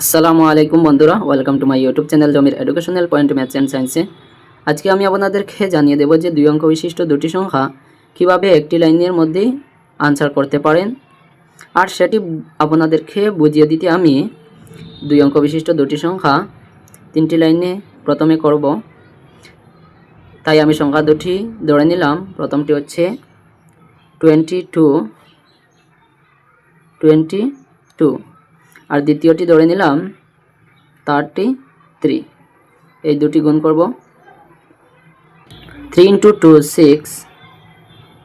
আসসালামু আলাইকুম বন্ধুরা welcome to my YouTube channel Jamir educational point maths and সায়েন্সে আজকে আমি আপনাদেরকে জানিয়ে দেব যে দুই অঙ্ক বিশিষ্ট দুটি সংখ্যা কীভাবে একটি লাইনের মধ্যেই আনসার করতে পারেন। আর সেটি আপনাদেরকে বুঝিয়ে দিতে আমি দুই অঙ্ক বিশিষ্ট দুটি সংখ্যা তিনটি লাইনে প্রথমে করব। তাই আমি সংখ্যা দুটি ধরে নিলাম। প্রথমটি হচ্ছে টোয়েন্টি টু টোয়েন্টি টু আর দ্বিতীয়টি ধরে নিলাম থার্টি থ্রি এই দুটি গুণ করব। Three into two six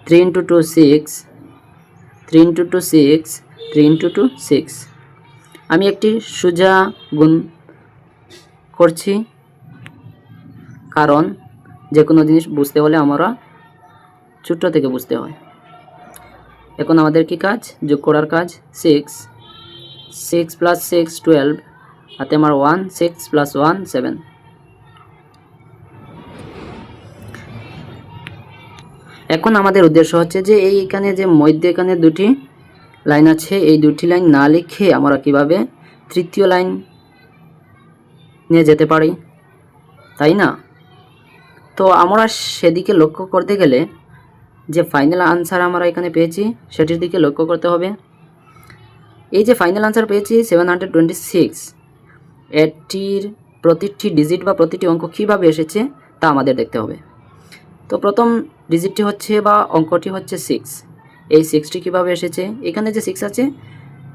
three into two six three into two six three into two six আমি একটি সোজা গুণ করছি, কারণ যে কোনো জিনিস বুঝতে হলে আমরা ছোট্ট থেকে বুঝতে হয়। এখন আমাদের কি কাজ? যোগ করার কাজ six six plus six twelve হাতে আমার one six plus one seven এখন আমাদের উদ্দেশ্য হচ্ছে যে এই এখানে যে মধ্যেখানে দুটি লাইন আছে, এই দুটি লাইন না লিখে আমরা কীভাবে তৃতীয় লাইন নিয়ে যেতে পারি? তাই না? তো আমরা সেদিকে লক্ষ্য করতে গেলে যে ফাইনাল আনসার আমরা এখানে পেয়েছি, সেটির দিকে লক্ষ্য করতে হবে। এই যে ফাইনাল আনসার পেয়েছি সেভেন হান্ড্রেড টোয়েন্টি সিক্স এটির প্রতিটি ডিজিট বা প্রতিটি অঙ্ক কীভাবে এসেছে, তা আমাদের দেখতে হবে। তো প্রথম ডিজিটটি হচ্ছে বা অঙ্কটি হচ্ছে সিক্স এই সিক্সটি কীভাবে এসেছে? এখানে যে সিক্স আছে,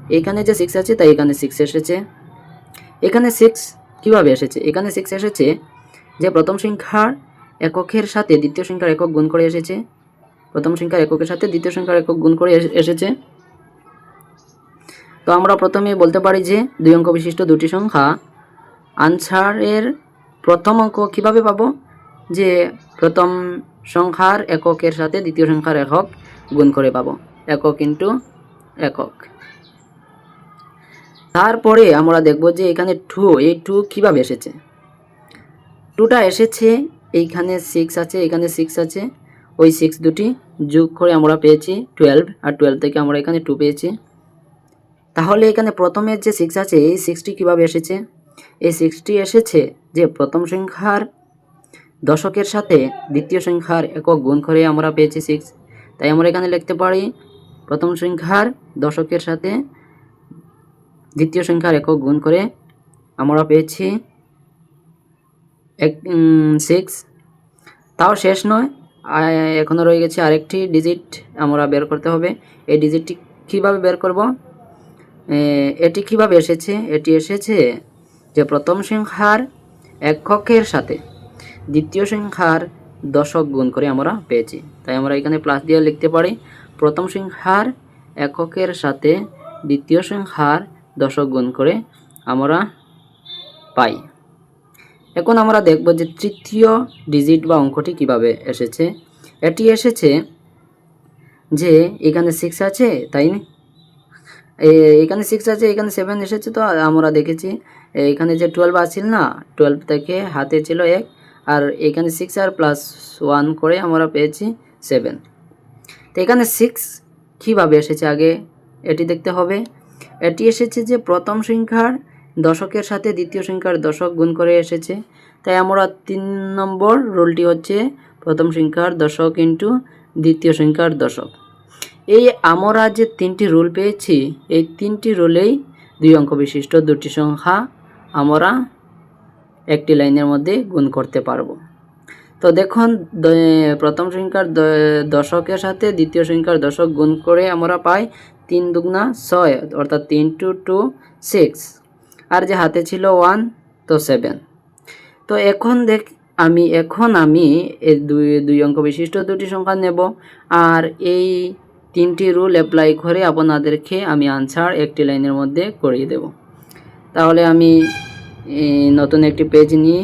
এখানে যে সিক্স আছে, তাই এখানে সিক্স এসেছে। এখানে সিক্স কীভাবে এসেছে? এখানে সিক্স এসেছে যে প্রথম সংখ্যার এককের সাথে দ্বিতীয় সংখ্যার একক গুণ করে এসেছে। প্রথম সংখ্যার এককের সাথে দ্বিতীয় সংখ্যার একক গুণ করে এস- এসেছে। আমরা প্রথমে বলতে পারি যে দুই অঙ্ক বিশিষ্ট দুটি সংখ্যা। আনসারের প্রথম অঙ্ক কীভাবে পাবো? যে প্রথম সংখ্যার এককের সাথে দ্বিতীয় সংখ্যার একক গুণ করে পাবো। একক ইন্টু একক। তারপরে আমরা দেখব যে এখানে টু, এই টু কীভাবে এসেছে? টুটা এসেছে, এইখানে সিক্স আছে, এখানে সিক্স আছে। ওই সিক্স দুটি যোগ করে আমরা পেয়েছি টুয়েলভ আর টুয়েলভ থেকে আমরা এখানে টু পেয়েছি। তাহলে এখানে প্রথমের যে সিক্স আছে, এই সিক্সটি কীভাবে এসেছে? এই সিক্সটি এসেছে যে প্রথম সংখ্যার দশকের সাথে দ্বিতীয় সংখ্যার একক গুণ করে আমরা পেয়েছি সিক্স তাই আমরা এখানে লিখতে পারি, প্রথম সংখ্যার দশকের সাথে দ্বিতীয় সংখ্যার একক গুণ করে আমরা পেয়েছি এক সিক্স তাও শেষ নয় এখনও রয়ে গেছে আরেকটি ডিজিট আমরা বের করতে হবে। এই ডিজিটটি কীভাবে বের করব? এটি কীভাবে এসেছে? এটি এসেছে যে প্রথম সংখ্যার এককের সাথে দ্বিতীয় সংখ্যার দশক গুণ করে আমরা পেয়েছি। তাই আমরা এখানে প্লাস দিয়ে লিখতে পারি, প্রথম সংখ্যার এককের সাথে দ্বিতীয় সংখ্যার দশক গুণ করে আমরা পাই। এখন আমরা দেখব যে তৃতীয় ডিজিট বা অঙ্কটি কীভাবে এসেছে। এটি এসেছে যে এখানে সিক্স আছে, তাই এখানে সিক্স আছে, এখানে সেভেন এসেছে তো আমরা দেখেছি এখানে যে টুয়েলভ আছিল না টুয়েলভ থেকে হাতে ছিল এক, আর এখানে সিক্স আর প্লাস ওয়ান করে আমরা পেয়েছি সেভেন তো এখানে সিক্স কীভাবে এসেছে আগে, এটি দেখতে হবে। এটি এসেছে যে প্রথম সংখ্যার দশকের সাথে দ্বিতীয় সংখ্যার দশক গুণ করে এসেছে। তাই আমরা তিন নম্বর রুলটি হচ্ছে প্রথম সংখ্যার দশক ইন্টু দ্বিতীয় সংখ্যার দশক। এই আমরা যে তিনটি রুল পেয়েছি, এই তিনটি রুলেই দুই অঙ্ক বিশিষ্ট দুটি সংখ্যা আমরা একটি লাইনের মধ্যে গুণ করতে পারব। তো দেখুন প্রথম সংখ্যার দশকের সাথে দ্বিতীয় সংখ্যার দশক গুণ করে আমরা পাই তিন দুগুণা ছয়, অর্থাৎ তিন টু টু সিক্স। আর যে হাতে ছিল ওয়ান, তো সেভেন। তো এখন দেখ, আমি, এখন আমি দুই দুই অঙ্ক বিশিষ্ট দুটি সংখ্যা নেব। আর এই তিনটি রুল অ্যাপ্লাই করে আপনাদেরকে আমি আনসার একটি লাইনের মধ্যে করিয়ে দেব। তাহলে আমি নতুন একটি পেজ নিই।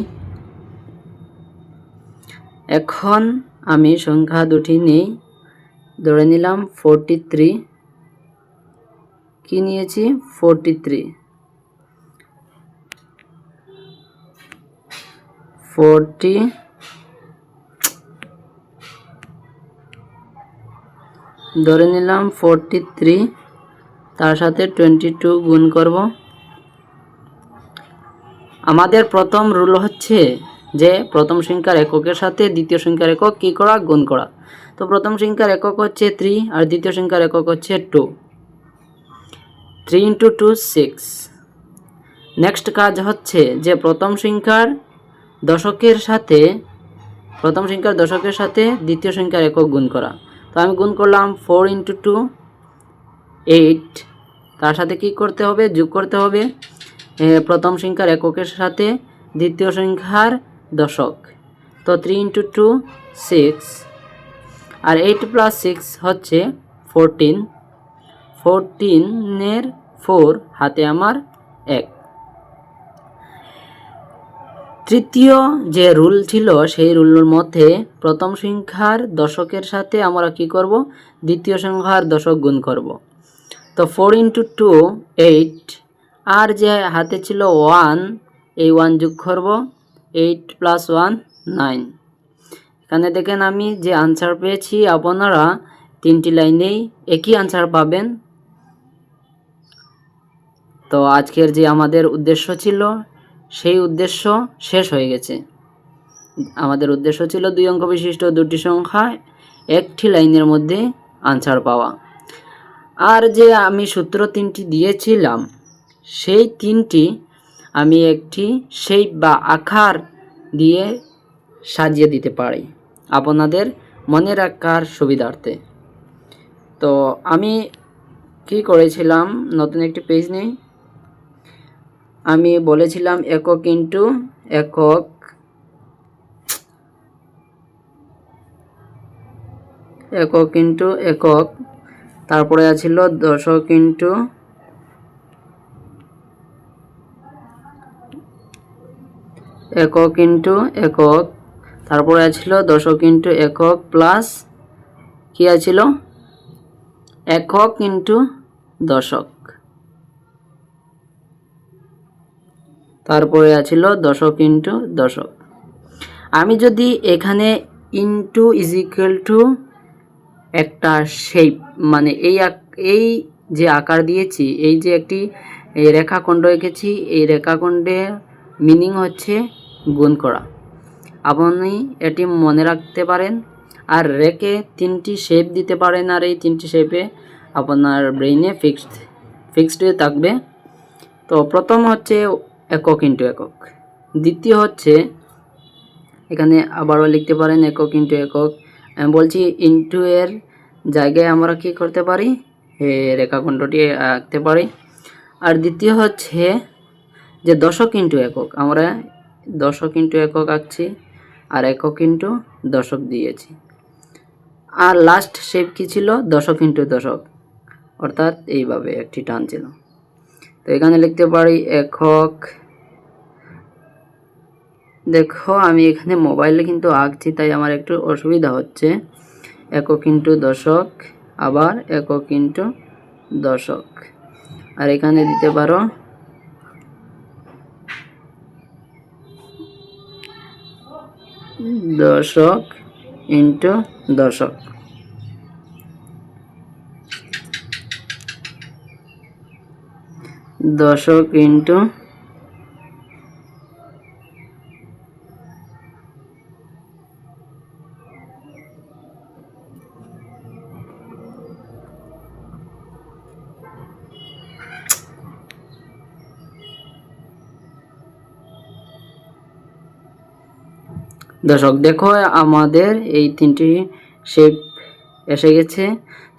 এখন আমি সংখ্যা দুটি নেই। ধরে নিলাম ফোরটি থ্রি কী নিয়েছি? ফোরটি থ্রি ফোরটি ধরে নিলাম ফোরটি থ্রি তার সাথে টোয়েন্টি টু গুণ করব। আমাদের প্রথম রুল হচ্ছে যে প্রথম সংখ্যার এককের সাথে দ্বিতীয় সংখ্যার একক কী করা, গুণ করা। তো প্রথম সংখ্যার একক হচ্ছে থ্রি আর দ্বিতীয় সংখ্যার একক হচ্ছে two three into two six next কাজ হচ্ছে যে প্রথম সংখ্যার দশকের সাথে, প্রথম সংখ্যার দশকের সাথে দ্বিতীয় সংখ্যার একক গুণ করা। তো আমি গুণ করলাম ফোর ইন্টু টু এইট তার সাথে কি করতে হবে? যোগ করতে হবে প্রথম সংখ্যার এককের সাথে, দ্বিতীয় সংখ্যার দশক। তো থ্রি ইন্টু টু সিক্স আর এইট প্লাস সিক্স হচ্ছে ফোরটিন ফোরটিনের ফোর হাতে আমার এক। তৃতীয় যে রুল ছিল, সেই রুলের মধ্যে প্রথম সংখ্যার দশকের সাথে আমরা কি করব? দ্বিতীয় সংখ্যার দশক গুণ করব। তো ফোর ইন্টু টু এইট আর যে হাতে ছিল ওয়ান এই ওয়ান যোগ করব। এইট প্লাস ওয়ান নাইন এখানে দেখেন আমি যে আনসার পেয়েছি, আপনারা তিনটি লাইনেই একই আনসার পাবেন। তো আজকের যে আমাদের উদ্দেশ্য ছিল সেই উদ্দেশ্য শেষ হয়ে গেছে। আমাদের উদ্দেশ্য ছিল দুই অঙ্ক বিশিষ্ট দুটি সংখ্যা, একটি লাইনের মধ্যে আনসার পাওয়া। আর যে আমি সূত্র তিনটি দিয়েছিলাম, সেই তিনটি আমি একটি শেপ বা আকার দিয়ে সাজিয়ে দিতে পারি আপনাদের মনে রাখার সুবিধার্থে। তো আমি কি করেছিলাম? নতুন একটি পেজ নেই। আমি বলেছিলাম একক ইন্টু একক একক ইন্টু একক। তারপরে আছিল দশক ইন্টু একক ইন্টু একক। তারপরে আছিল দশক ইন্টু একক প্লাস কি আছিল? একক ইন্টু দশক। তারপরে আছিল দশক ইন্টু দশক। আমি যদি এখানে ইন্টু ইজ ইকুয়াল টু একটা শেপ মানে এই এই যে আকার দিয়েছি, এই যে একটি রেখাখণ্ড এঁকেছি, এই রেখাখণ্ডে মিনিং হচ্ছে গুণ করা। আপনি এটি মনে রাখতে পারেন, আর রেখে তিনটি শেপ দিতে পারেন, আর এই তিনটি শেপে আপনার ব্রেইনে ফিক্সড ফিক্সড থাকবে। তো প্রথম হচ্ছে একক ইন্টু একক। দ্বিতীয় হচ্ছে, এখানে আবারও লিখতে পারেন একক ইন্টু একক। আমি বলছি ইন্টু এর জায়গায় আমরা কি করতে পারি? রেখাখণ্ডটি আঁকতে পারি। আর দ্বিতীয় হচ্ছে যে দশক ইন্টু একক, আমরা দশক ইন্টু একক আঁকছি আর একক ইন্টু দশক দিয়েছি। আর লাস্ট শেপ কী ছিল? দশক ইন্টু দশক। অর্থাৎ এইভাবে একটি টান ছিল। তো এখানে লিখতে পারি একক। দেখো, আমি এখানে মোবাইলে কিন্তু আঁকছি, তাই আমার একটু অসুবিধা হচ্ছে। একক ইন্টু দশক, আবার একক ইন্টু দশক। আর এখানে দিতে পারো দশক ইন্টু দশক। দশক ইন্টু দর্শক দেখো আমাদের এই তিনটি শেপ এসে গেছে।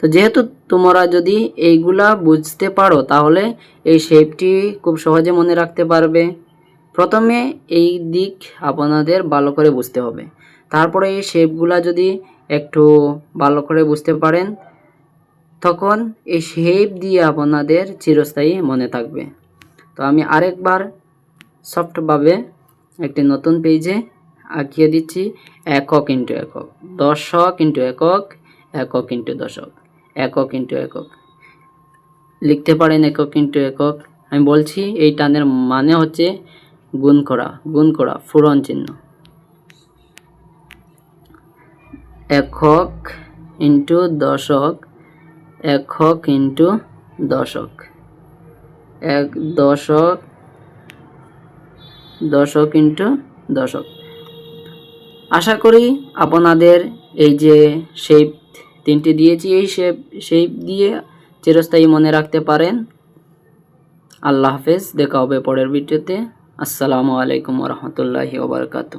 তো যেহেতু তোমরা যদি এইগুলা বুঝতে পারো, তাহলে এই শেপটি খুব সহজে মনে রাখতে পারবে। প্রথমে এই দিক আপনাদের ভালো করে বুঝতে হবে। তারপরে এই শেপগুলা যদি একটু ভালো করে বুঝতে পারেন, তখন এই শেপ দিয়ে আপনাদের চিরস্থায়ী মনে থাকবে। তো আমি আরেকবার সফটভাবে একটি নতুন পেজে আঁকিয়ে দিচ্ছি, একক ইন্টু একক, দশক ইন্টু একক একক ইন্টু দশক। একক ইন্টু একক। লিখতে পারেন একক ইন্টু একক। আমি বলছি, এই টানের মানে হচ্ছে গুণ করা গুণ করা ফুরন চিহ্ন। একক ইন্টু দশক, একক ইন্টু দশক। এক দশক দশক ইন্টু দশক। আশা করি আপনাদের এই যে শেপ তিনটি দিয়েছি, এই শেপ শেপ দিয়ে চিরস্থায়ী মনে রাখতে পারেন। আল্লাহ হাফেজ, দেখা হবে পরের ভিডিওতে। আসসালামু আলাইকুম রহমতুল্লাহি ওবরকাতু